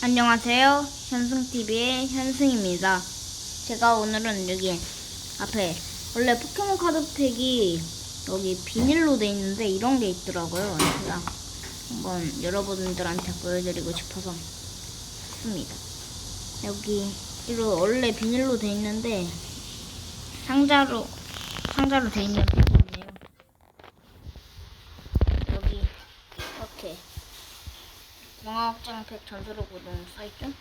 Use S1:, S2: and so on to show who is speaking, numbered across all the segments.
S1: 안녕하세요. 현승TV의 현승입니다. 제가 오늘은 여기 앞에 원래 포켓몬 카드 팩이 여기 비닐로 돼 있는데 이런 게 있더라고요. 제가 한번 여러분들한테 보여드리고 싶어서 습니다. 여기 이로 원래 비닐로 돼 있는데 상자로 상자로 돼 있는 팩이네요. 여기 이렇게 영화극장팩 전설의 고동 써있죠?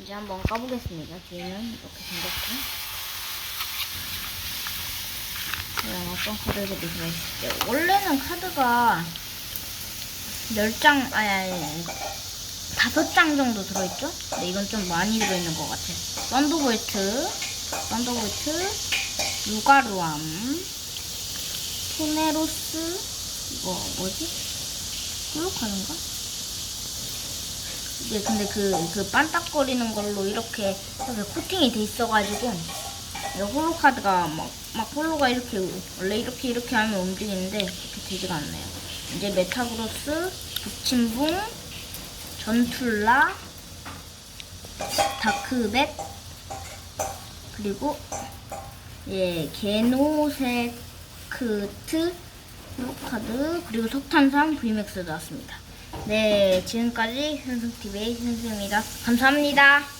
S1: 이제 한번 까보겠습니다. 뒤에는 이렇게 생겼고 그냥 어떤 카드들이 들어있을지 원래는 카드가 10장, 아니, 아니, 아니 5장 정도 들어있죠? 근데 이건 좀 많이 들어있는 것 같아요. 썬더볼트, 썬더볼트, 루가루암, 토네로스, 이거 뭐지? 클로카인가? 이게 근데 그, 그 반딱거리는 걸로 이렇게, 이렇게 코팅이 돼 있어가지고, 이 홀로 카드가 막, 막 홀로가 이렇게, 원래 이렇게 이렇게 하면 움직이는데, 그렇게 되지가 않네요. 이제 메타그로스, 북침붕, 전툴라, 다크벳, 그리고, 예, 게노세크트, 홀로카드, 그리고 석탄산 VMAX 나왔습니다. 네, 지금까지 현승TV의 현승입니다. 감사합니다.